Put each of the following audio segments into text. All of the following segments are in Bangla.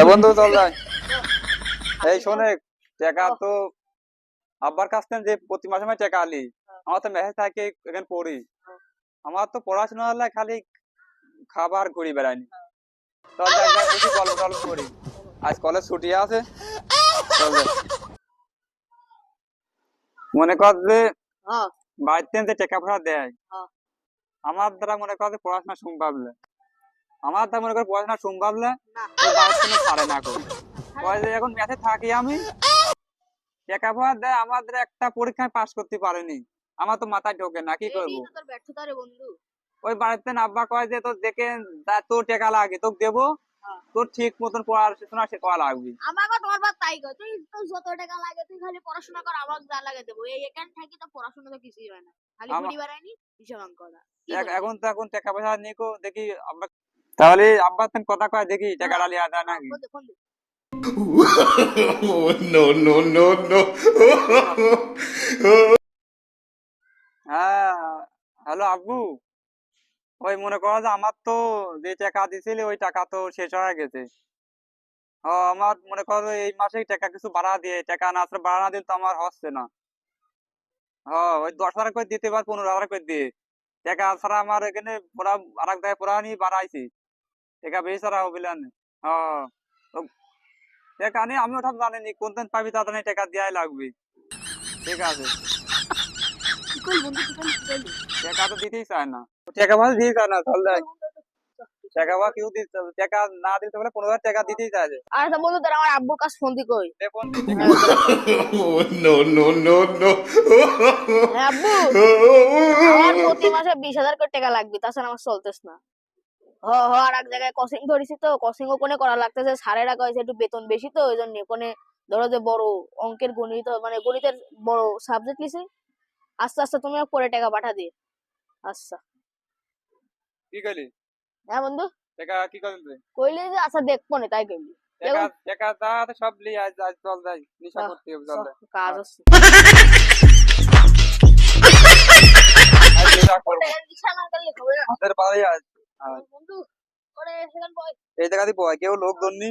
এ বন্ধু চল যাই। এই শোনে টাকা তো আব্বার কাছ থেকে যে প্রতি মাসে মাসে টাকা আলি আমার তো মেসেজ থাকে এখানে পড়ি। আমার তো পড়াশোনা হলে খালি খাবার ঘুরি বেড়াইনি। চল যাই গল্প টল্প করি আজ কলেজ ছুটি আছে। চল মনে কর যে হ্যাঁ। বাড়িতে যে টাকা পয়সা দেয় হ্যাঁ। আমার দ্বারা মনে কর যে পড়াশোনা সম্ভব না। আমার দ্বারা মনে কর পড়াশোনা সম্ভব না। তো ছাড়ে করে এখন ম্যাথে থাকি আমি পয়সা দেয় আমাদের একটা পরীক্ষায় পাশ করতে পারেনি। আমার তো মাথায় ঢোকে না কি করব? তো ওই বাড়িতে আব্বা কয় যে তোর দেখে তোর টাকা লাগে তোকে দেবো। হ্যাঁ। তোর ঠিক মতন পড়াশোনা সে করা লাগবে। আমাকে তোমার তাই তুই তো যত টাকা লাগে তুই খালি পড়াশোনা কর আমাকে যা লাগে দেবো। এই এখান থাকি তো পড়াশোনা তো কিছুই হয় না। খালি আমা- ঘুরি বেড়াইনি হিসাব অঙ্ক এক-? এখন তো এখন টাকা পয়সা নিকো দেখি আব্বা তাহলে আব্বা তেন কথা কয় দেখি টাকা হ্যাঁ। লিয়া যায় নাকি হ্যাঁ হ্যালো আব্বু। ওই মনে করো যে আমার তো যে টাকা দিছিলে ওই টাকা তো শেষ হয়ে গেছে। ও আমার মনে করো এই মাসে টাকা কিছু বাড়া দিয়ে টাকা না আসলে বাড়া না দিলে তো আমার হচ্ছে না। হ ওই দশ হাজার করে দিতে পার পনেরো হাজার করে দিয়ে। টাকা ছাড়া আমার এখানে পড়া আর এক জায়গায় পড়া নিয়ে বাড়াইছি। টাকা বেশি ছাড়া হবে না হ ও- টাকা নিয়ে আমি ওটা জানিনি কোন দিন পাবি তাদের টাকা দেওয়াই লাগবে ঠিক আছে টাকা তো দিতেই চায় না টাকা দিতেই চায় না চল টাকা পয়সা কেউ দিতে টাকা না দিতে বলে পনেরো হাজার টাকা দিতেই চায় আর একটা বন্ধু তোর আমার আব্বুর কাছে ফোন দি কই oh হ্যাঁ আব্বু আমার প্রতি মাসে বিশ হাজার করে টাকা লাগবে তাছাড়া আমার চলতেস না হ হ আর এক জায়গায় কোচিং ধরেছি তো কোচিং ও কোনে করা লাগতেছে। স্যারেরা কয়েছে একটু বেতন বেশি তো ওই জন্য কোনে ধরো যে বড় অঙ্কের গণিত মানে গণিতের বড় সাবজেক্ট লিছি আস্তে আস্তে তুমি পরে টাকা পাঠা দিয়ে। আচ্ছা। কি করলি হ্যাঁ বন্ধু? টাকা কি তুই? কইলি যে আচ্ছা দেখব না তাই কইলি। টাকা টাকা যা সব লিয়ে আজ আজ চল যাই নিশা করতে হবে চল কাজ আছে আজ নিশা করব। দিশা না করলে হবে না। হাতের বাড়ি আজ আজ। বন্ধু ওরে সেখান বয় এই জায়গা দিয়ে বয় কেউ লোক ধরনি?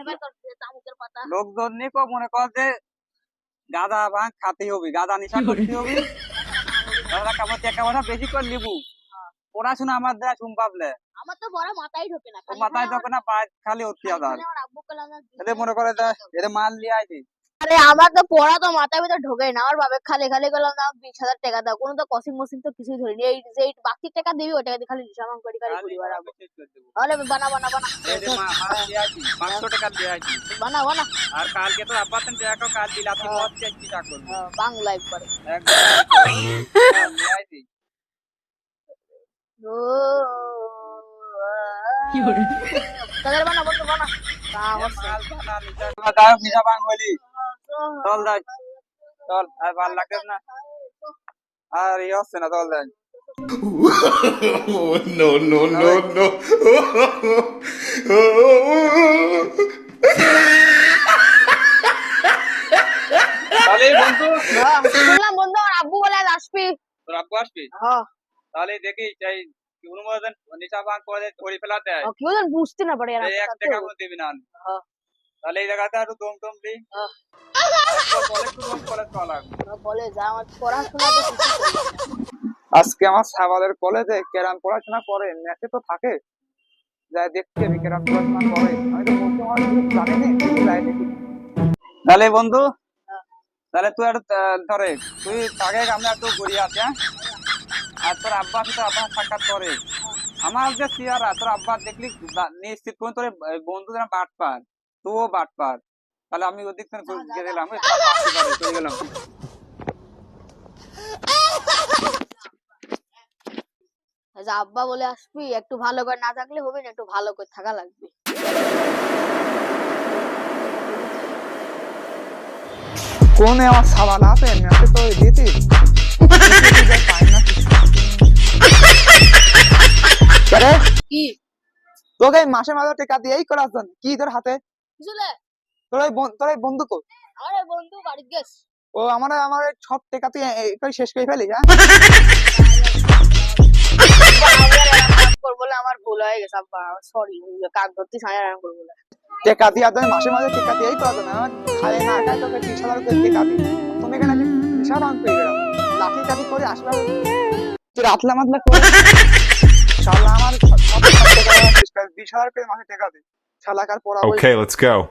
এবার কর তামুকের পাতা। লোক ধরনি কো মনে কর যে গাঁদা ভাঙ খাতে হবে গাঁদা নিশা করতে হবে। বেশি করে নিবু। পড়াশোনা আমার দ্বারা সম্ভব না আমার তো বড় মাথায় ঢোকে না মাথায় না খালি অতি আদার। আমার আব্বু কলাম এদের মনে করে মাল নিয়ে আইছি আরে আমার তো পড়া তো মাথার ভিতর ঢোকে না আমার বাবে খালি খালি গেলাম না বিশ হাজার টাকা দাও কোনো তো কসিং মসিং তো কিছুই ধরিনি এই যে বাকি টাকা দিবি ওই টাকা দিয়ে খালি হিসাব করি খালি ঘুরি বেড়াবো তাহলে বানা বানা বানা 500 টাকা দিয়ে আইছি। বানা বানা আর কালকে তো আব্বা টাকা কাল দিলা তুই মদ চেষ্টি টা করবি হ্যাঁ, বাংলা একবারে একদম মাল নিয়ে আইছি। ও তাদের বানা বন্ধু বানা আছে। মাল বানা, নিশা বানা, নিশা ভাঙ হইলি। চল যাই চল আর ভালো না? আর ই হচ্ছে না চল যাই oh no no no no তাহলে বন্ধু বন্ধু আমার আব্বু বলে আসবি। তোর আব্বু আসবি? হ্যাঁ। তাহলে দেখি চাই কি অনুমোদন নিশা ভাঙ করে ধরে ফেলা দেয় কেউ বুঝতে না পারে এক টাকা। দিবি না। হ্যাঁ। তাহলে এই জায়গাতে একটু দম দম দি। কলেজ টু কলেজ করা লাগবে ও বলে যা আমার পড়াশোনা তো কিছুই করি না। আজকে আমার সাবালের কলেজে কেরাম পড়াশোনা করে ম্যাথে তো থাকে। যাই দেখছি আমি কেরাম পড়াশোনা করে। আমি তো বলতে আমার জানি না যাই দেখি। তাহলে বন্ধু তাহলে তুই আহ, ধরে তুই আগে আমরা একটু ঘুরিয়ে আসি হ্যাঁ? আর তোর আব্বা আছে তোর আব্বা সাক্ষাৎ করে। আমার যে চেয়ারা তোর আব্বা দেখলি নিশ্চিত করে তোর এই বন্ধু বাট পার তুও বাট পার। তাহলে আমি ওদিক থেকে গেলাম চলে গেলাম। এই আব্বা বলে আসবি একটু ভালো করে না থাকলে হবে না একটু ভালো করে থাকা লাগবে। কোন আমার সাবাল আছে? ম্যাথে তো দিতি কি? তোকে মাসে মাসে টাকা দিয়েই করার কি তোর হাতে? বুঝলে? তোর ওই তোর ওই বন্ধু কো আমার এই বন্ধু বাড়িতে গেছ ও আমার আমার সব টাকা তুই এ- এ- শেষ করে ফেলি হ্যাঁ? বলে আমার ভুল হয়ে গেছে আব্বা। সরি কাক ধরতে সাড়ে আরাম করব বলে টেকা দিয়ে তুমি মাসে মাসে টেকা দিয়েই পারবে না। খায় না খায় তোকে তিরিশ হাজার করে টেকা দিই। তুমি এখানে বিশাল পেয়ে গেলাম লাঠি টাঠি করে আসবে তুই রাতলা মাতলা করে শালা আমার বিশ হাজার করে মাসে টেকা দিই Okay, let's go.